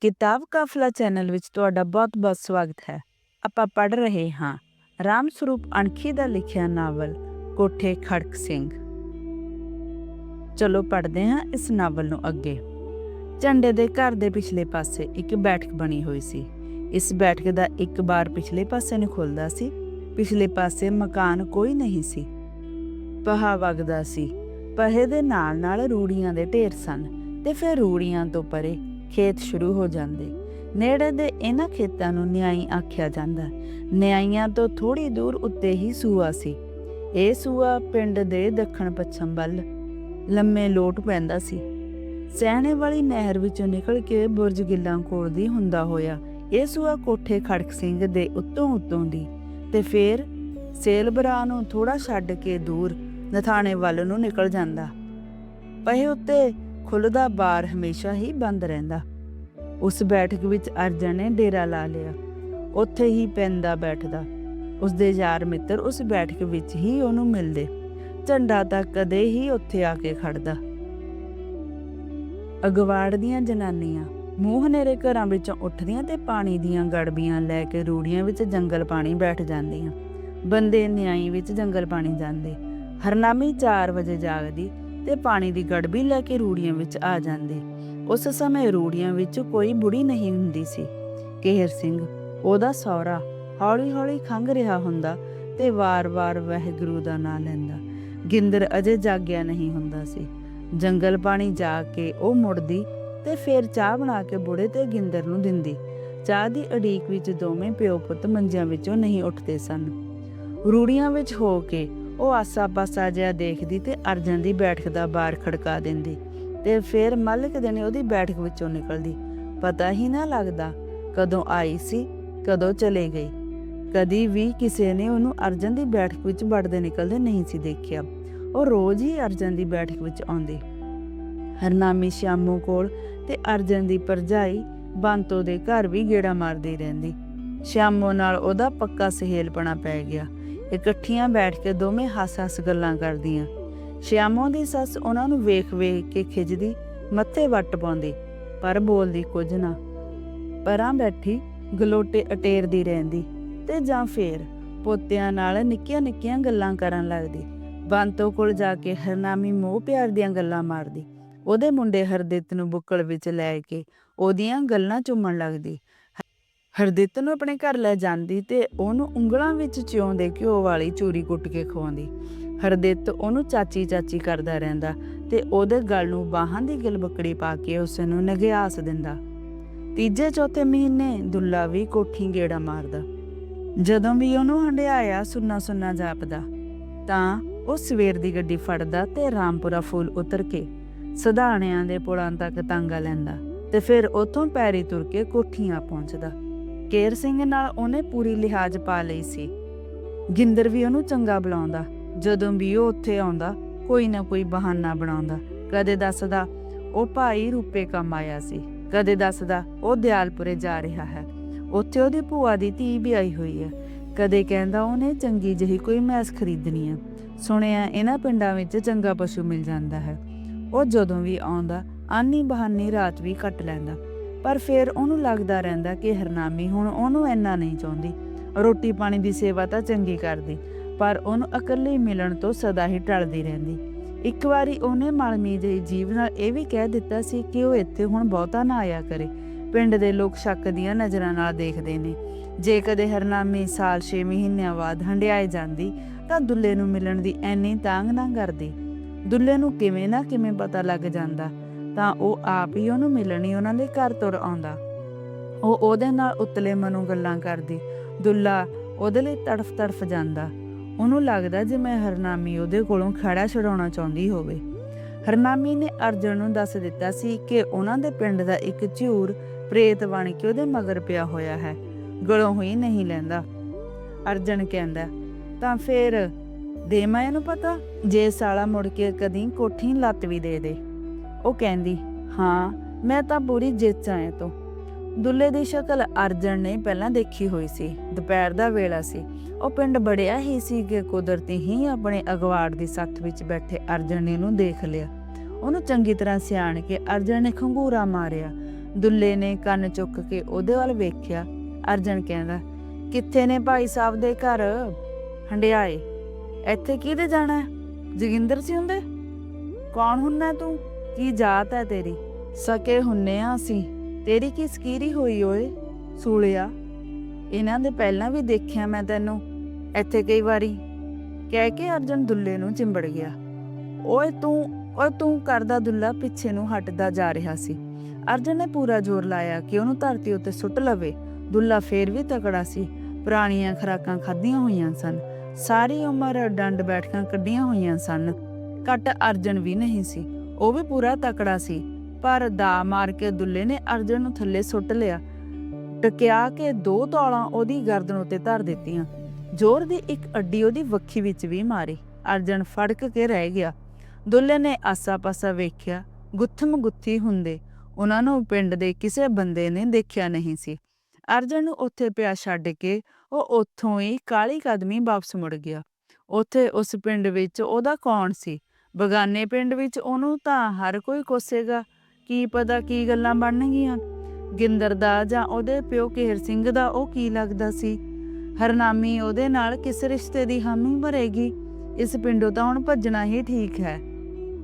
ਕਿਤਾਬ ਕਾਫਲਾ ਚੈਨਲ ਵਿੱਚ ਤੁਹਾਡਾ ਬਹੁਤ-ਬਹੁਤ ਸਵਾਗਤ ਹੈ। ਆਪਾਂ ਪੜ੍ਹ ਰਹੇ ਹਾਂ ਰਾਮ ਸਰੂਪ ਅਣਖੀ ਦਾ ਲਿਖਿਆ ਨਾਵਲ ਕੋਠੇ ਖੜਕ ਸਿੰਘ। ਚਲੋ ਪੜ੍ਹਦੇ ਹਾਂ ਇਸ ਨਾਵਲ ਨੂੰ ਅੱਗੇ। ਝੰਡੇ ਦੇ ਘਰ ਦੇ ਪਿਛਲੇ ਪਾਸੇ ਇੱਕ ਬੈਠਕ ਬਣੀ ਹੋਈ ਸੀ। ਇਸ ਬੈਠਕ ਦਾ ਇੱਕ ਬਾਰ ਪਿਛਲੇ ਪਾਸੇ ਨੂੰ ਖੁੱਲਦਾ ਸੀ। ਪਿਛਲੇ ਪਾਸੇ ਮਕਾਨ ਕੋਈ ਨਹੀਂ ਸੀ। ਪਹਾ ਵਗਦਾ ਸੀ। ਪਹੇ ਦੇ ਨਾਲ ਨਾਲ ਰੂੜੀਆਂ ਦੇ ਢੇਰ ਸਨ ਤੇ ਫਿਰ ਰੂੜੀਆਂ ਤੋਂ ਪਰੇ ਖੇਤ ਸ਼ੁਰੂ ਹੋ ਜਾਂਦੇ। ਨੇੜੇ ਦੇ ਇਹਨਾਂ ਖੇਤਾਂ ਨੂੰ ਨਿਆਈ ਆਖਿਆ ਜਾਂਦਾ। ਨਿਆਈਆਂ ਤੋਂ ਥੋੜੀ ਦੂਰ ਉੱਤੇ ਹੀ ਸੂਆ ਸੀ। ਇਹ ਸੂਆ ਪਿੰਡ ਦੇ ਦੱਖਣ ਪੱਛਮ ਵੱਲ ਲੰਮੇ ਲੋਟ ਪੈਂਦਾ ਸੀ। ਸਹਿਣੇ ਵਾਲੀ ਨਹਿਰ ਵਿੱਚੋਂ ਨਿਕਲ ਕੇ ਬੁਰਜ ਗਿੱਲਾਂ ਕੋਲ ਦੀ ਹੁੰਦਾ ਹੋਇਆ। ਇਹ ਸੂਆ ਕੋਠੇ ਖੜਕ ਸਿੰਘ ਦੇ ਉੱਤੋਂ ਉੱਤੋਂ ਦੀ ਤੇ ਫੇਰ ਸੇਲਬਰਾ ਨੂੰ ਥੋੜਾ ਛੱਡ ਕੇ ਦੂਰ ਨਥਾਣੇ ਵੱਲ ਨੂੰ ਨਿਕਲ ਜਾਂਦਾ। ਪਹੇ ਉੱਤੇ ਖੁੱਲਦਾ ਬਾਰ ਹਮੇਸ਼ਾ ਹੀ ਬੰਦ ਰਹਿੰਦਾ। ਉਸ ਬੈਠਕ ਵਿੱਚ ਅਰਜਨ ਨੇ ਡੇਰਾ ਲਾ ਲਿਆ। ਉੱਥੇ ਹੀ ਪੈਂਦਾ ਬੈਠਦਾ। ਉਸ ਦੇ ਯਾਰ ਮਿੱਤਰ ਉਸ ਬੈਠਕ ਵਿੱਚ ਹੀ ਉਹਨੂੰ ਮਿਲਦੇ। ਝੰਡਾ ਤਾਂ ਕਦੇ ਹੀ ਉੱਥੇ ਆ ਕੇ ਖੜਦਾ। ਅਗਵਾੜ ਦੀਆਂ ਜਨਾਨੀਆਂ ਮੂੰਹ ਹਨੇਰੇ ਘਰਾਂ ਵਿੱਚੋਂ ਉੱਠਦੀਆਂ ਤੇ ਪਾਣੀ ਦੀਆਂ ਗੜਬੀਆਂ ਲੈ ਕੇ ਰੂੜੀਆਂ ਵਿੱਚ ਜੰਗਲ ਪਾਣੀ ਬੈਠ ਜਾਂਦੀਆਂ। ਬੰਦੇ ਨਿਆਈ ਵਿੱਚ ਜੰਗਲ ਪਾਣੀ ਜਾਂਦੇ। ਹਰਨਾਮੀ 4 ਵਜੇ ਜਾਗਦੀ। ਤੇ ਪਾਣੀ ਦੀ ਗੜਬੀ ਲੈ ਕੇ ਰੂੜੀਆਂ ਵਿੱਚ ਆ ਜਾਂਦੇ। ਉਸ ਸਮੇਂ ਰੂੜੀਆਂ ਵਿੱਚ ਕੋਈ ਬੁੜੀ ਨਹੀਂ ਹੁੰਦੀ ਸੀ। ਕੇਹਰ ਸਿੰਘ, ਉਹਦਾ ਸੌਰਾ ਹੌਲੀ-ਹੌਲੀ ਖੰਗ ਰਿਹਾ ਹੁੰਦਾ ਤੇ ਵਾਰ-ਵਾਰ ਵਾਹਿਗੁਰੂ ਦਾ ਨਾਮ ਲੈਂਦਾ। ਗਿੰਦਰ ਅਜੇ ਜਾਗਿਆ ਨਹੀਂ ਹੁੰਦਾ ਸੀ। ਜੰਗਲ ਪਾਣੀ ਜਾ ਕੇ ਉਹ ਮੁੜਦੀ ਤੇ ਫੇਰ ਚਾਹ ਬਣਾ ਕੇ ਬੁੜੇ ਤੇ ਗਿੰਦਰ ਨੂੰ ਦਿੰਦੀ। ਚਾਹ ਦੀ ਅਡੀਕ ਵਿੱਚ ਦੋਵੇਂ ਪਿਓ ਪੁੱਤ ਮੰਜਿਆਂ ਵਿੱਚੋਂ ਨਹੀਂ ਉੱਠਦੇ ਸਨ। ਰੂੜੀਆਂ ਵਿੱਚ ਹੋ ਕੇ ਉਹ ਆਸਾ-ਪਾਸਾ ਜਿਹਾ ਦੇਖਦੀ ਤੇ ਅਰਜਨ ਦੀ ਬੈਠਕ ਦਾ ਬਾਰ ਖੜਕਾ ਦਿੰਦੀ ਤੇ ਫਿਰ ਮਲਕ ਦਿਨੇ ਉਹਦੀ ਬੈਠਕ ਵਿੱਚੋਂ ਨਿਕਲਦੀ। ਪਤਾ ਹੀ ਨਾ ਲੱਗਦਾ ਕਦੋਂ ਆਈ ਸੀ, ਕਦੋਂ ਚਲੇ ਗਈ। ਕਦੀ ਵੀ ਕਿਸੇ ਨੇ ਉਹਨੂੰ ਅਰਜਨ ਦੀ ਬੈਠਕ ਵਿੱਚ ਵੜਦੇ ਨਿਕਲਦੇ ਨਹੀਂ ਸੀ ਦੇਖਿਆ। ਉਹ ਰੋਜ਼ ਹੀ ਅਰਜਨ ਦੀ ਬੈਠਕ ਵਿੱਚ ਆਉਂਦੀ। ਹਰਨਾਮੀ ਸ਼ਾਮੂ ਕੋਲ ਤੇ ਅਰਜਨ ਦੀ ਪਰਜਾਈ ਬੰਤੋ ਦੇ ਘਰ ਵੀ ਗੇੜਾ ਮਾਰਦੀ ਰਹਿੰਦੀ। ਸ਼ਾਮੋ ਨਾਲ ਉਹਦਾ ਪੱਕਾ ਸਹੇਲਪਣਾ ਪੈ ਗਿਆ। ਇਕੱਠੀਆਂ ਬੈਠ ਕੇ ਦੋਵੇਂ ਹੱਸ-ਹੱਸ ਗੱਲਾਂ ਕਰਦੀਆਂ। ਸ਼ਿਆਮੋ ਦੀ ਸੱਸ ਉਹਨਾਂ ਨੂੰ ਵੇਖ-ਵੇਖ ਕੇ ਖਿਜਦੀ ਮੱਥੇ ਵੱਟ ਪਾਉਂਦੀ, ਪਰ ਬੋਲਦੀ ਕੁਝ ਨਾ। ਪਰਾਂ ਬੈਠੀ, ਗਲੋਟੇ ਅਟੇਰਦੀ ਰਹਿੰਦੀ ਤੇ ਜਾਂ ਫੇਰ ਪੋਤਿਆਂ ਨਾਲ ਨਿੱਕੀਆਂ-ਨਿੱਕੀਆਂ ਗੱਲਾਂ ਕਰਨ ਲੱਗਦੀ। ਬੰਤੋ ਕੋਲ ਜਾ ਕੇ ਹਰਨਾਮੀ ਮੋਹ ਪਿਆਰ ਦੀਆਂ ਗੱਲਾਂ ਮਾਰਦੀ। ਉਹਦੇ ਮੁੰਡੇ ਹਰਦਿੱਤ ਨੂੰ ਬੁੱਕਲ ਵਿੱਚ ਲੈ ਕੇ ਉਹਦੀਆਂ ਗੱਲਾਂ ਚੁੰਮਣ ਲੱਗਦੀ। ਹਰਦਿੱਤ ਨੂੰ ਆਪਣੇ ਘਰ ਲੈ ਜਾਂਦੀ ਤੇ ਉਹਨੂੰ ਉਂਗਲਾਂ ਵਿੱਚ ਚਿਉਂਦੇ ਘਿਓ ਵਾਲੀ ਚੂਰੀ ਕੁੱਟ ਕੇ ਖਵਾਉਂਦੀ। ਹਰਦਿੱਤ ਉਹਨੂੰ ਚਾਚੀ ਚਾਚੀ ਕਰਦਾ ਰਹਿੰਦਾ ਤੇ ਉਹਦੇ ਗਲ ਨੂੰ ਬਾਹਾਂ ਦੀ ਗਿਲਬਕੜੀ ਪਾ ਕੇ ਉਸ ਨੂੰ ਨਗਿਆਸ ਦਿੰਦਾ। ਤੀਜੇ ਚੌਥੇ ਮਹੀਨੇ ਦੁੱਲਾ ਵੀ ਕੋਠੀ ਗੇੜਾ ਮਾਰਦਾ। ਜਦੋਂ ਵੀ ਉਹਨੂੰ ਹੰਡਿਆਇਆ ਸੁੰਨਾ ਸੁੰਨਾ ਜਾਪਦਾ, ਤਾਂ ਉਹ ਸਵੇਰ ਦੀ ਗੱਡੀ ਫੜਦਾ ਤੇ ਰਾਮਪੁਰਾ ਫੂਲ ਉਤਰ ਕੇ ਸਧਾਣਿਆਂ ਦੇ ਪੁਲਾਂ ਤੱਕ ਤਾਂਗਾ ਲੈਂਦਾ ਤੇ ਫਿਰ ਉਥੋਂ ਪੈਰੀ ਤੁਰ ਕੇ ਕੋਠੀਆਂ ਪਹੁੰਚਦਾ। ਕੇਰ ਸਿੰਘ ਨਾਲ ਉਹਨੇ ਪੂਰੀ ਲਿਹਾਜ਼ ਪਾ ਲਈ ਸੀ। ਗਿੰਦਰ ਵੀ ਉਹਨੂੰ ਚੰਗਾ ਬੁਲਾਉਂਦਾ, ਜਦੋਂ ਵੀ ਉਹ ਉੱਥੇ ਆਉਂਦਾ, ਕੋਈ ਨਾ ਕੋਈ ਬਹਾਨਾ ਬਣਾਉਂਦਾ। ਕਦੇ ਦੱਸਦਾ, ਉਹ ਭਾਈ ਰੂਪੇ ਕੰਮ ਆਇਆ ਸੀ। ਕਦੇ ਦੱਸਦਾ, ਉਹ ਦਿਆਲਪੁਰੇ ਜਾ ਰਿਹਾ ਹੈ। ਉੱਥੇ ਉਹਦੀ ਭੂਆ ਦੀ ਧੀ ਵੀ ਆਈ ਹੋਈ ਹੈ। ਕਦੇ ਕਹਿੰਦਾ, ਉਹਨੇ ਚੰਗੀ ਜਹੀ ਕੋਈ ਮੈਸ ਖਰੀਦਣੀ ਹੈ। ਸੁਣਿਆ, ਇਹਨਾਂ ਪਿੰਡਾਂ ਵਿੱਚ ਚੰਗਾ ਪਸ਼ੂ ਮਿਲ ਜਾਂਦਾ ਹੈ। ਉਹ ਜਦੋਂ ਵੀ ਆਉਂਦਾ, ਆਨੀ ਬਹਾਨੀ ਰਾਤ ਵੀ ਕੱਟ ਲੈਂਦਾ। ਪਰ ਫਿਰ ਉਹਨੂੰ ਲੱਗਦਾ ਰਹਿੰਦਾ ਕਿ ਹਰਨਾਮੀ ਹੁਣ ਉਹਨੂੰ ਇੰਨਾ ਨਹੀਂ ਚਾਹੁੰਦੀ। ਰੋਟੀ ਪਾਣੀ ਦੀ ਸੇਵਾ ਤਾਂ ਚੰਗੀ ਕਰਦੀ, ਪਰ ਉਹਨੂੰ ਇਕੱਲੀ ਮਿਲਣ ਤੋਂ ਸਦਾ ਹੀ ਟਲਦੀ ਰਹਿੰਦੀ। ਇੱਕ ਵਾਰੀ ਉਹਨੇ ਮਾਲਮੀ ਦੇ ਜੀਵ ਨਾਲ ਇਹ ਵੀ ਕਹਿ ਦਿੱਤਾ ਸੀ ਕਿ ਉਹ ਇੱਥੇ ਹੁਣ ਬਹੁਤਾ ਨਾ ਆਇਆ ਕਰੇ। ਪਿੰਡ ਦੇ ਲੋਕ ਸ਼ੱਕ ਦੀਆਂ ਨਜ਼ਰਾਂ ਨਾਲ ਦੇਖਦੇ ਨੇ। ਜੇ ਕਦੇ ਹਰਨਾਮੀ ਸਾਲ 6 ਮਹੀਨਿਆਂ ਬਾਅਦ ਹੰਡਿਆਏ ਜਾਂਦੀ, ਤਾਂ ਦੁੱਲੇ ਨੂੰ ਮਿਲਣ ਦੀ ਐਨੀ ਤਾਂਗ ਨਾ ਕਰਦੀ। ਦੁੱਲੇ ਨੂੰ ਕਿਵੇਂ ਨਾ ਕਿਵੇਂ ਪਤਾ ਲੱਗ ਜਾਂਦਾ। ਤਾਂ ਉਹ ਆਪ ਹੀ ਉਹਨੂੰ ਮਿਲਣੀ ਉਹਨਾਂ ਦੇ ਘਰ ਤੁਰ ਆਉਂਦਾ। ਉਹ ਉਹਦੇ ਨਾਲ ਉਤਲੇ ਮਨੋਂ ਗੱਲਾਂ ਕਰਦੀ। ਦੁੱਲਾ ਉਹਦੇ ਲਈ ਤੜਫ ਤੜਫ ਜਾਂਦਾ। ਉਹਨੂੰ ਲੱਗਦਾ ਜਿਵੇਂ ਹਰਨਾਮੀ ਉਹਦੇ ਕੋਲੋਂ ਖੜਾ ਛਡਾਉਣਾ ਚਾਹੁੰਦੀ ਹੋਵੇ। ਹਰਨਾਮੀ ਨੇ ਅਰਜਨ ਨੂੰ ਦੱਸ ਦਿੱਤਾ ਸੀ ਕਿ ਉਹਨਾਂ ਦੇ ਪਿੰਡ ਦਾ ਇੱਕ ਝੂਰ ਪ੍ਰੇਤ ਬਣ ਕੇ ਉਹਦੇ ਮਗਰ ਪਿਆ ਹੋਇਆ ਹੈ। ਗਲੋਂ ਹੋਈ ਨਹੀਂ ਲੈਂਦਾ। ਅਰਜਨ ਕਹਿੰਦਾ, ਤਾਂ ਫੇਰ ਦੇ ਮੈਂ ਇਹਨੂੰ ਪਤਾ? ਜੇ ਸਾਲਾ ਮੁੜ ਕੇ ਕਦੀ ਕੋਠੀ ਲੱਤ ਵੀ ਦੇ ਦੇ। ਉਹ ਕਹਿੰਦੀ, ਹਾਂ, ਮੈਂ ਤਾਂ ਪੂਰੀ ਜੇਚਾਂ ਐ ਤੋਂ। ਦੁੱਲੇ ਦੀ ਸ਼ਕਲ ਅਰਜਨ ਨੇ ਪਹਿਲਾਂ ਦੇਖੀ ਹੋਈ ਸੀ। ਦੁਪਹਿਰ ਦਾ ਵੇਲਾ ਸੀ। ਉਹ ਪਿੰਡ ਬੜਿਆ ਹੀ ਸੀ ਕਿ ਕੁਦਰਤੀ ਹੀ ਆਪਣੇ ਅਗਵਾੜ ਦੀ ਸੱਥ ਵਿੱਚ ਬੈਠੇ ਅਰਜਨ ਨੇ ਉਹਨੂੰ ਦੇਖ ਲਿਆ। ਉਹਨੂੰ ਚੰਗੀ ਤਰ੍ਹਾਂ ਸਿਆਣ ਕੇ ਅਰਜਨ ਨੇ ਖੰਗੂਰਾ ਮਾਰਿਆ। ਦੁੱਲੇ ਨੇ ਕੰਨ ਚੁੱਕ ਕੇ ਉਹਦੇ ਵੱਲ ਵੇਖਿਆ। ਅਰਜਨ ਕਹਿੰਦਾ, ਕਿੱਥੇ ਨੇ ਭਾਈ ਸਾਹਿਬ ਦੇ ਘਰ? ਹੰਡਿਆਏ, ਇੱਥੇ ਕਿਹਦੇ ਜਾਣਾ ਹੈ? ਜੋਗਿੰਦਰ ਸਿੰਘ ਦੇ ਕੌਣ ਹੁੰਨਾ ਤੂੰ? ਕੀ ਜਾਤ ਹੈ ਤੇਰੀ? ਸਕੇ ਹੁੰਨੇ ਆ ਅਸੀਂ। ਤੇਰੀ ਕੀ ਸਕੀਰੀ ਹੋਈ ਓਏ? ਸੂਲਿਆ। ਇਹਨਾਂ ਦੇ ਪਹਿਲਾਂ ਵੀ ਦੇਖਿਆ ਮੈਂ ਤੈਨੂੰ, ਇੱਥੇ ਕਈ ਵਾਰੀ। ਕਹਿ ਕੇ ਅਰਜਨ ਦੁੱਲੇ ਨੂੰ ਚਿੰਬੜ ਗਿਆ। ਓਏ ਤੂੰ ਓਏ ਤੂੰ ਕਰਦਾ ਦੁੱਲਾ ਪਿੱਛੇ ਨੂੰ ਹਟਦਾ ਜਾ ਰਿਹਾ ਸੀ। ਅਰਜਨ ਨੇ ਪੂਰਾ ਜ਼ੋਰ ਲਾਇਆ ਕਿ ਉਹਨੂੰ ਧਰਤੀ ਉੱਤੇ ਸੁੱਟ ਲਵੇ। ਦੁੱਲਾ ਫੇਰ ਵੀ ਤਕੜਾ ਸੀ। ਪੁਰਾਣੀਆਂ ਖਰਾਕਾਂ ਖਾਧੀਆਂ ਹੋਈਆਂ ਸਨ। ਸਾਰੀ ਉਮਰ ਡੰਡ ਬੈਠਕਾਂ ਕੱਢੀਆਂ ਹੋਈਆਂ ਸਨ। ਘੱਟ ਅਰਜਨ ਵੀ ਨਹੀਂ ਸੀ। ਉਹ ਵੀ ਪੂਰਾ ਤਕੜਾ ਸੀ, ਪਰ ਦਾ ਮਾਰ ਕੇ ਦੁੱਲੇ ਨੇ ਅਰਜਨ ਨੂੰ ਥੱਲੇ ਸੁੱਟ ਲਿਆ। ਟਕਿਆ ਕੇ ਦੋ ਤੌਲਾਂ ਉਹਦੀ ਗਰਦਨ ਉੱਤੇ ਧਰ ਦਿੱਤੀਆਂ। ਜ਼ੋਰ ਦੀ ਇੱਕ ਅੱਡੀ ਉਹਦੀ ਵੱਖੀ ਵਿੱਚ ਵੀ ਮਾਰੀ। ਅਰਜਨ ਫੜਕ ਕੇ ਰਹਿ ਗਿਆ। ਦੁੱਲੇ ਨੇ ਆਸਾ-ਪਾਸਾ ਵੇਖਿਆ, ਗੁੱਥਮ ਗੁੱਥੀ ਹੁੰਦੇ। ਉਹਨਾਂ ਨੂੰ ਪਿੰਡ ਦੇ ਕਿਸੇ ਬੰਦੇ ਨੇ ਦੇਖਿਆ ਨਹੀਂ ਸੀ। ਅਰਜਨ ਨੂੰ ਉੱਥੇ ਪਿਆ ਛੱਡ ਕੇ ਉਹ ਉੱਥੋਂ ਹੀ ਕਾਲੀ ਕਦਮੀ ਵਾਪਸ ਮੁੜ ਗਿਆ। ਉੱਥੇ ਉਸ ਪਿੰਡ ਵਿੱਚ ਉਹਦਾ ਕੌਣ ਸੀ? ਬਗਾਨੇ ਪਿੰਡ ਵਿੱਚ ਉਹਨੂੰ ਤਾਂ ਹਰ ਕੋਈ ਕੋਸੇਗਾ। ਕੀ ਪਤਾ ਕੀ ਗੱਲਾਂ ਬਣਨਗੀਆਂ? ਗਿੰਦਰ ਦਾ ਜਾਂ ਉਹਦੇ ਪਿਓ ਕੇਹਰ ਸਿੰਘ ਦਾ ਉਹ ਕੀ ਲੱਗਦਾ ਸੀ? ਹਰਨਾਮੀ ਉਹਦੇ ਨਾਲ ਕਿਸ ਰਿਸ਼ਤੇ ਦੀ ਹਾਮੀ ਭਰੇਗੀ? ਇਸ ਪਿੰਡੋਂ ਤਾਂ ਹੁਣ ਭੱਜਣਾ ਹੀ ਠੀਕ ਹੈ।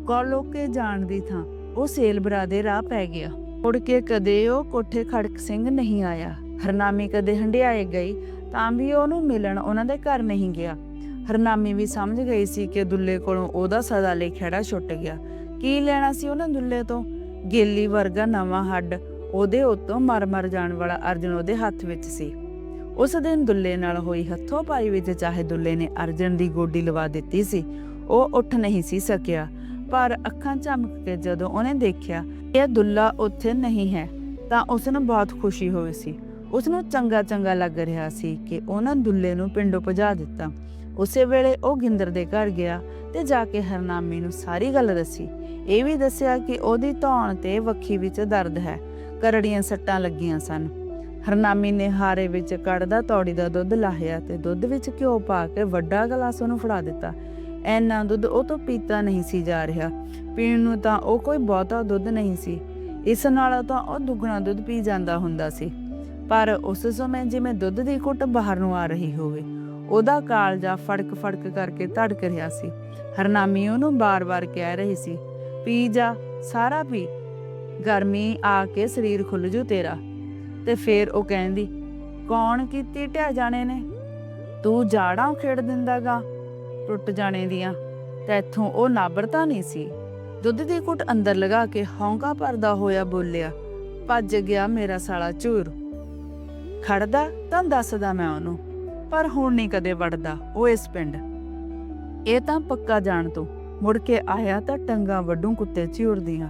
ਕੌਲ ਲੋਕੇ ਜਾਣ ਦੀ ਥਾਂ, ਉਹ ਸੇਲਬਰਾ ਦੇ ਰਾਹ ਪੈ ਗਿਆ। ਮੁੜ ਕੇ ਕਦੇ ਉਹ ਕੋਠੇ ਖੜਕ ਸਿੰਘ ਨਹੀਂ ਆਇਆ। ਹਰਨਾਮੀ ਕਦੇ ਹੰਡਿਆਏ ਗਈ, ਤਾਂ ਵੀ ਉਹਨੂੰ ਮਿਲਣ ਉਹਨਾਂ ਦੇ ਘਰ ਨਹੀਂ ਗਿਆ। ਹਰਨਾਮੀ ਵੀ ਸਮਝ ਗਈ ਸੀ ਕਿ ਦੁੱਲੇ ਕੋਲੋਂ ਉਹਦਾ ਸਦਾ ਲਈ ਖੜਾ ਛੁੱਟ ਗਿਆ। ਕੀ ਲੈਣਾ ਸੀ ਉਹਨਾਂ ਦੁੱਲੇ ਤੋਂ? ਗੇਲੀ ਵਰਗਾ ਨਵਾਂ ਹੱਡ ਉਹਦੇ ਉੱਤੋਂ ਮਰ-ਮਰ ਜਾਣ ਵਾਲਾ ਅਰਜਨ ਉਹਦੇ ਹੱਥ ਵਿੱਚ ਸੀ। ਉਸ ਦਿਨ ਦੁੱਲੇ ਨਾਲ ਹੋਈ ਹੱਥੋਂ ਪਾਈ ਵਿੱਚ ਚਾਹੇ ਦੁੱਲੇ ਨੇ ਅਰਜਨ ਦੀ ਗੋਡੀ ਲਵਾ ਦਿੱਤੀ ਸੀ, ਉਹ ਉੱਠ ਨਹੀਂ ਸੀ ਸਕਿਆ। ਪਰ ਅੱਖਾਂ ਝਮਕ ਕੇ ਜਦੋਂ ਉਹਨੇ ਦੇਖਿਆ ਇਹ ਦੁੱਲਾ ਉੱਥੇ ਨਹੀਂ ਹੈ, ਤਾਂ ਉਸ ਨੂੰ ਬਹੁਤ ਖੁਸ਼ੀ ਹੋਈ ਸੀ। ਉਸ ਨੂੰ ਚੰਗਾ ਚੰਗਾ ਲੱਗ ਰਿਹਾ ਸੀ ਕਿ ਉਹਨਾਂ ਦੁੱਲੇ ਨੂੰ ਪਿੰਡੋਂ ਭਜਾ ਦਿੱਤਾ। ਉਸੇ ਵੇਲੇ ਉਹ ਗਿੰਦਰ ਦੇ ਘਰ ਗਿਆ ਤੇ ਜਾ ਕੇ ਹਰਨਾਮੀ ਨੂੰ ਸਾਰੀ ਗੱਲ ਦੱਸੀ। ਇਹ ਵੀ ਦੱਸਿਆ ਕਿ ਉਹਦੀ ਧੌਣ ਤੇ ਵੱਖੀ ਵਿੱਚ ਦਰਦ ਹੈ, ਕਰੜੀਆਂ ਸੱਟਾਂ ਲੱਗੀਆਂ ਸਨ। ਹਰਨਾਮੀ ਨੇ ਹਾਰੇ ਵਿੱਚ ਕੜਦਾ ਤੌੜੀ ਦਾ ਦੁੱਧ ਲਾਹਿਆ ਤੇ ਦੁੱਧ ਵਿੱਚ ਘਿਓ ਪਾ ਕੇ ਵੱਡਾ ਗਲਾਸ ਉਹਨੂੰ ਫੜਾ ਦਿੱਤਾ। ਐਨਾ ਦੁੱਧ ਉਹ ਤੋਂ ਪੀਤਾ ਨਹੀਂ ਸੀ ਜਾ ਰਿਹਾ। ਪੀਣ ਨੂੰ ਤਾਂ ਉਹ ਕੋਈ ਬਹੁਤਾ ਦੁੱਧ ਨਹੀਂ ਸੀ। ਇਸ ਨਾਲ ਤਾਂ ਉਹ ਦੁੱਗਣਾ ਦੁੱਧ ਪੀ ਜਾਂਦਾ ਹੁੰਦਾ ਸੀ। ਪਰ ਉਸ ਸਮੇਂ ਜਿਵੇਂ ਦੁੱਧ ਦੀ ਘੁੱਟ ਬਾਹਰ ਨੂੰ ਆ ਰਹੀ ਹੋਵੇ ਉਹਦਾ ਕਾਲਜਾ ਫੜਕ ਫੜਕ ਕਰਕੇ ਧੜਕ ਰਿਹਾ ਸੀ। ਹਰਨਾਮੀ ਉਹਨੂੰ ਬਾਰ-ਬਾਰ ਕਹਿ ਰਹੀ ਸੀ, ਪੀ ਜਾ, ਸਾਰਾ ਪੀ। ਗਰਮੀ ਆ ਕੇ ਸਰੀਰ ਖੁੱਲ ਜੂ ਤੇਰਾ। ਤੇ ਫੇਰ ਉਹ ਕਹਿੰਦੀ, ਕੌਣ ਕੀਤੀ ਢਿਆ ਜਾਣੇ ਨੇ? ਤੂੰ ਜਾੜਾਂ ਖੇਡ ਦਿੰਦਾਗਾ ਟੁੱਟ ਜਾਣੇ ਦੀਆਂ। ਤੇ ਇੱਥੋਂ ਉਹ ਨਾਬਰਤਾ ਨਹੀਂ ਸੀ। ਦੁੱਧ ਦੀ ਘੁੱਟ ਅੰਦਰ ਲਗਾ ਕੇ ਹੌਂਕਾ ਭਰਦਾ ਹੋਇਆ ਬੋਲਿਆ, ਭੱਜ ਗਿਆ ਮੇਰਾ ਸਾਲਾ ਝੂਰ। ਖੜਦਾ ਤਾਂ ਦੱਸਦਾ ਮੈਂ ਉਹਨੂੰ। ਪਰ ਹੁਣ ਨਹੀਂ ਕਦੇ ਵੜਦਾ, ਉਹ ਇਸ ਪਿੰਡ। ਇਹ ਤਾਂ ਪੱਕਾ ਜਾਣ ਤੋਂ, ਮੁੜ ਕੇ ਆਇਆ ਤਾਂ ਟੰਗਾ ਵੱਡੂ ਕੁੱਤੇ ਝੂਰਦੀਆਂ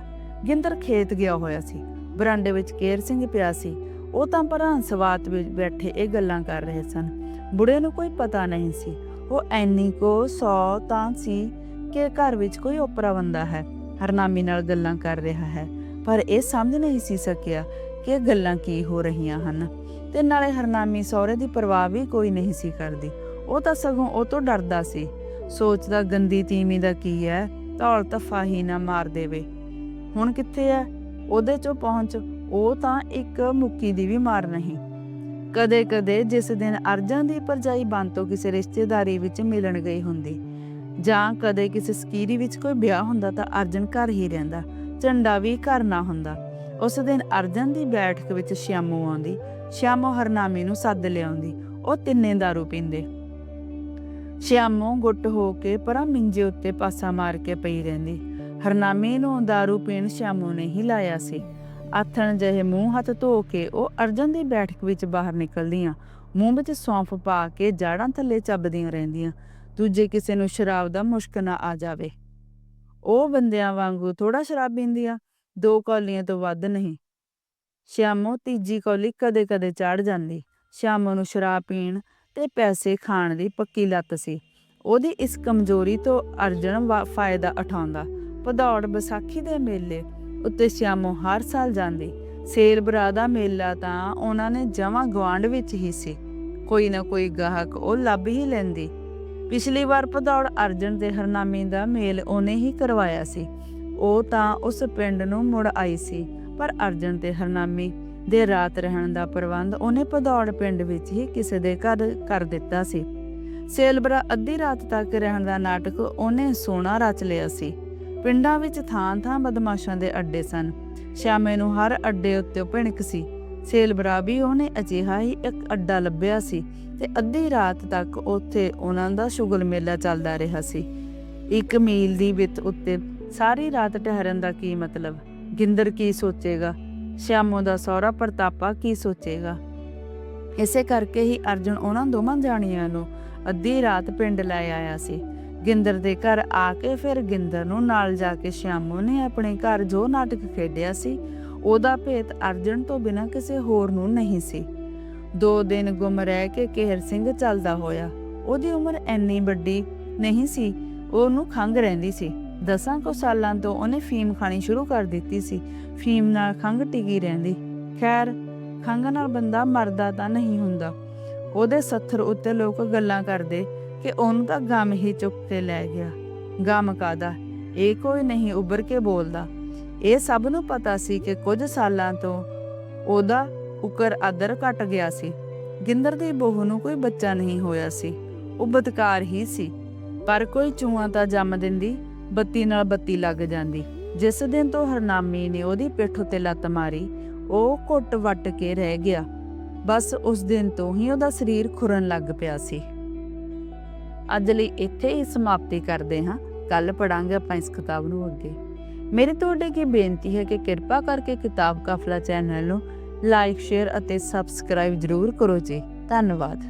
ਗਿੰਦਰ ਖੇਤ ਗਿਆ ਹੋਇਆ ਸੀ, ਬਰਾਂਡੇ ਵਿੱਚ ਕੇਰ ਸਿੰਘ ਪਿਆ ਸੀ। ਉਹ ਤਾਂ ਭਰਾਂ ਸਵਾਤ ਵਿੱਚ ਬੈਠੇ ਇਹ ਗੱਲਾਂ ਕਰ ਰਹੇ ਸਨ। ਬੁੜੇ ਨੂੰ ਕੋਈ ਪਤਾ ਨਹੀਂ ਸੀ। ਉਹ ਐਨੀ ਕੋ ਸੌ ਤਾਂ ਸੀ ਕਿ ਘਰ ਵਿੱਚ ਕੋਈ ਓਪਰਾ ਬੰਦਾ ਹੈ, ਹਰਨਾਮੀ ਨਾਲ ਗੱਲਾਂ ਕਰ ਰਿਹਾ ਹੈ। ਪਰ ਇਹ ਸਮਝ ਨਹੀਂ ਸੀ ਸਕਿਆ ਕਿ ਗੱਲਾਂ ਕੀ ਹੋ ਰਹੀਆਂ ਹਨ। ਤੇ ਨਾਲੇ ਹਰਨਾਮੀ ਸਹੁਰੇ ਦੀ ਪਰਵਾਹ ਵੀ ਕੋਈ ਨਹੀਂ ਸੀ ਕਰਦੀ। ਉਹ ਤਾਂ ਸਗੋਂ ਉਹ ਤੋਂ ਡਰਦਾ ਸੀ। ਸੋਚਦਾ ਗੰਦੀ ਤੀਮੀ ਦਾ ਕੀ ਹੈ, ਧੌਲ ਤਫਾਹੀ ਨਾ ਮਾਰ ਦੇਵੇ। ਹੁਣ ਕਿੱਥੇ ਹੈ? ਉਹਦੇ ਚੋਂ ਪਹੁੰਚ ਉਹ ਤਾਂ ਇੱਕ ਮੁੱਕੀ ਦੀ ਵੀ ਮਾਰ ਨਹੀਂ। ਕਦੇ-ਕਦੇ ਜਿਸ ਦਿਨ ਅਰਜਨ ਦੀ ਪਰਜਾਈ ਬੰਤੋ ਕਿਸੇ ਰਿਸ਼ਤੇਦਾਰੀ ਵਿੱਚ ਮਿਲਣ ਗਈ ਹੁੰਦੀ, ਜਾਂ ਕਦੇ ਕਿਸੇ ਸਕੀਰੀ ਵਿੱਚ ਕੋਈ ਵਿਆਹ ਹੁੰਦਾ ਤਾਂ ਅਰਜਨ ਘਰ ਹੀ ਰਹਿੰਦਾ, ਝੰਡਾ ਵੀ ਘਰ ਨਾ ਹੁੰਦਾ। ਉਸ ਦਿਨ ਅਰਜਨ ਦੀ ਬੈਠਕ ਵਿੱਚ ਸ਼ਿਆਮੋ ਆਉਂਦੀ ਸ਼ਿਆਮੋ ਹਰਨਾਮੀ ਨੂੰ ਸੱਦ ਲਿਆਉਂਦੀ ਉਹ ਤਿੰਨੇ दारू ਪੀਂਦੇ ਸ਼ਿਆਮੋ ਗੁੱਟ ਹੋ ਕੇ ਪਰਾਂ ਮਿੰਜੇ ਉੱਤੇ ਪਾਸਾ ਮਾਰ ਕੇ ਪਈ ਰਹਿੰਦੀ ਹਰਨਾਮੀ ਨੂੰ दारू ਪੀਣ ਸ਼ਿਆਮੋ ਨੇ ਹੀ ਲਾਇਆ ਸੀ ਆਥਣ ਜਿਹੇ ਮੂੰਹ ਹੱਥ ਧੋ ਕੇ ਉਹ ਅਰਜਨ ਦੀ ਬੈਠਕ ਵਿੱਚ ਬਾਹਰ ਨਿਕਲਦੀਆਂ ਮੂੰਹ ਵਿੱਚ ਸੌਂਫ ਪਾ ਕੇ ਜਾੜਾਂ ਥੱਲੇ ਚੱਬਦੀਆਂ ਰਹਿੰਦੀਆਂ ਦੂਜੇ ਕਿਸੇ ਨੂੰ ਸ਼ਰਾਬ ਦਾ ਮੁਸ਼ਕ ਨਾ ਆ ਜਾਵੇ ਉਹ ਬੰਦਿਆਂ ਵਾਂਗੂ ਥੋੜਾ ਸ਼ਰਾਬ ਪੀਂਦੀਆਂ ਦੋ ਕੌਲੀਆਂ ਤੋਂ ਵੱਧ ਨਹੀਂ। ਸ਼ਿਆਮੋ ਤੀਜੀ ਕੌਲੀ ਕਦੇ-ਕਦੇ ਚੜ ਜਾਂਦੀ। ਸ਼ਿਆਮੋ ਨੂੰ ਸ਼ਰਾਬ ਪੀਣ ਤੇ ਪੈਸੇ ਖਾਣ ਦੀ ਪੱਕੀ ਲੱਤ ਸੀ। ਉਹਦੀ ਇਸ ਕਮਜ਼ੋਰੀ ਤੋਂ ਅਰਜਨ ਫਾਇਦਾ ਉਠਾਉਂਦਾ। ਭਦੌੜ ਵਿਸਾਖੀ ਦੇ ਮੇਲੇ ਉੱਤੇ ਸ਼ਿਆਮੋ ਹਰ ਸਾਲ ਜਾਂਦੀ। ਸੇਲ ਬਰਾ ਦਾ ਮੇਲਾ ਤਾਂ ਉਹਨਾਂ ਨੇ ਜਮਾਂ ਗਵਾਂਡ ਵਿੱਚ ਹੀ ਸੀ। ਕੋਈ ਨਾ ਕੋਈ ਗਾਹਕ ਉਹ ਲੱਭ ਹੀ ਲੈਂਦੀ। ਪਿਛਲੀ ਵਾਰ ਭਦੌੜ ਅਰਜਨ ਤੇ ਹਰਨਾਮੀ ਦਾ ਮੇਲ ਉਹਨੇ ਹੀ ਕਰਵਾਇਆ ਸੀ। ਉਹ ਤਾਂ ਉਸ ਪਿੰਡ ਨੂੰ ਮੁੜ ਆਈ ਸੀ, ਪਰ ਅਰਜਨ ਤੇ ਹਰਨਾਮੀ ਦੇ ਰਾਤ ਰਹਿਣ ਦਾ ਪ੍ਰਬੰਧ ਉਹਨੇ ਭਦੌੜ ਪਿੰਡ ਵਿੱਚ ਹੀ ਕਿਸੇ ਦੇ ਘਰ ਕਰ ਦਿੱਤਾ ਸੀ। ਸੇਲਬਰਾ ਅੱਧੀ ਰਾਤ ਤੱਕ ਰਹਿਣ ਦਾ ਨਾਟਕ ਉਹਨੇ ਸੋਹਣਾ ਰਚ ਲਿਆ ਸੀ। ਪਿੰਡਾਂ ਵਿੱਚ ਥਾਂ-ਥਾਂ ਬਦਮਾਸ਼ਾਂ ਦੇ ਅੱਡੇ ਸਨ। ਸ਼ਾਮੇ ਨੂੰ ਹਰ ਅੱਡੇ ਉੱਤੇ ਭਿਣਕ ਸੀ। ਸੇਲਬਰਾ ਵੀ ਉਹਨੇ ਅਜਿਹਾ ਹੀ ਇੱਕ ਅੱਡਾ ਲੱਭਿਆ ਸੀ ਤੇ ਅੱਧੀ ਰਾਤ ਤੱਕ ਉੱਥੇ ਉਹਨਾਂ ਦਾ ਸ਼ੁਗਲ ਮੇਲਾ ਚੱਲਦਾ ਰਿਹਾ ਸੀ। ਇੱਕ ਮੀਲ ਦੀ ਵਿੱਤ ਉੱਤੇ ਸਾਰੀ ਰਾਤ ਠਹਿਰਨ ਦਾ ਕੀ ਮਤਲਬ? ਗਿੰਦਰ ਕੀ ਸੋਚੇਗਾ? ਸ਼ਿਆਮੋ ਦਾ ਸਹੁਰਾ ਪ੍ਰਤਾਪਾ ਕੀ ਸੋਚੇਗਾ? ਇਸੇ ਕਰਕੇ ਹੀ ਅਰਜੁਨ ਉਹਨਾਂ ਦੋਵਾਂ ਜਾਣੀਆਂ ਨੂੰ ਅੱਧੀ ਰਾਤ ਪਿੰਡ ਲੈ ਆਇਆ ਸੀ। ਗਿੰਦਰ ਦੇ ਘਰ ਆ ਕੇ ਫਿਰ ਗਿੰਦਰ ਨੂੰ ਨਾਲ ਜਾ ਕੇ ਸ਼ਿਆਮੋ ਨੇ ਆਪਣੇ ਘਰ ਜੋ ਨਾਟਕ ਖੇਡਿਆ ਸੀ, ਉਹਦਾ ਭੇਤ ਅਰਜਨ ਤੋਂ ਬਿਨਾਂ ਕਿਸੇ ਹੋਰ ਨੂੰ ਨਹੀਂ ਸੀ। ਦੋ ਦਿਨ ਗੁੰਮ ਰਹਿ ਕੇ ਕੇਹਰ ਸਿੰਘ ਚੱਲਦਾ ਹੋਇਆ। ਉਹਦੀ ਉਮਰ ਐਨੀ ਵੱਡੀ ਨਹੀਂ ਸੀ, ਉਹਨੂੰ ਖੰਘ ਰਹਿੰਦੀ ਸੀ। ਦਸਾਂ ਕੁ ਸਾਲਾਂ ਤੋਂ ਉਹਨੇ ਫੀਮ ਖਾਣੀ ਸ਼ੁਰੂ ਕਰ ਦਿੱਤੀ ਸੀ। ਫੀਮ ਨਾਲ ਖੰਘ ਟਿਕੀ ਰਹਿੰਦੀ। ਖੈਰ, ਖੰਘ ਨਾਲ ਬੰਦਾ ਮਰਦਾ ਤਾਂ ਨਹੀਂ ਹੁੰਦਾ। ਉਹਦੇ ਸੱਥਰ ਉੱਤੇ ਲੋਕ ਗੱਲਾਂ ਕਰਦੇ ਕਿ ਉਹਨੂੰ ਤਾਂ ਗਮ ਹੀ ਚੁੱਕ ਕੇ ਲੈ ਗਿਆ। ਗਮ ਕਾਦਾ ਇਹ ਕੋਈ ਨਹੀਂ ਉੱਭਰ ਕੇ ਬੋਲਦਾ। ਇਹ ਸਭ ਨੂੰ ਪਤਾ ਸੀ ਕਿ ਕੁਝ ਸਾਲਾਂ ਤੋਂ ਉਹਦਾ ਉਕਰ ਆਦਰ ਘਟ ਗਿਆ ਸੀ। ਗਿੰਦਰ ਦੀ ਬਹੂ ਨੂੰ ਕੋਈ ਬੱਚਾ ਨਹੀਂ ਹੋਇਆ ਸੀ। ਉਹ ਬਦਕਾਰ ਹੀ ਸੀ। ਪਰ ਕੋਈ ਚੂਹਾ ਤਾਂ ਜੰਮ ਦਿੰਦੀ ਬੱਤੀ ਨਾਲ ਬੱਤੀ ਲੱਗ ਜਾਂਦੀ। ਜਿਸ ਦਿਨ ਤੋਂ ਹਰਨਾਮੀ ਨੇ ਉਹਦੀ ਪਿੱਠ ਉੱਤੇ ਲੱਤ ਮਾਰੀ, ਉਹ ਘੁੱਟ ਵੱਟ ਕੇ ਰਹਿ ਗਿਆ। ਬਸ ਉਸ ਦਿਨ ਤੋਂ ਹੀ ਉਹਦਾ ਸਰੀਰ ਖੁਰਨ ਲੱਗ ਪਿਆ ਸੀ। ਅੱਜ ਲਈ ਇੱਥੇ ਹੀ ਸਮਾਪਤੀ ਕਰਦੇ ਹਾਂ। ਕੱਲ ਪੜਾਂਗੇ ਆਪਾਂ ਇਸ ਕਿਤਾਬ ਨੂੰ ਅੱਗੇ। ਮੇਰੀ ਤੁਹਾਡੇ ਕੀ ਬੇਨਤੀ ਹੈ ਕਿ ਕਿਰਪਾ ਕਰਕੇ ਕਿਤਾਬ ਕਾਫਲਾ ਚੈਨਲ ਨੂੰ ਲਾਈਕ, ਸ਼ੇਅਰ ਅਤੇ ਸਬਸਕ੍ਰਾਈਬ ਜ਼ਰੂਰ ਕਰੋ ਜੀ। ਧੰਨਵਾਦ।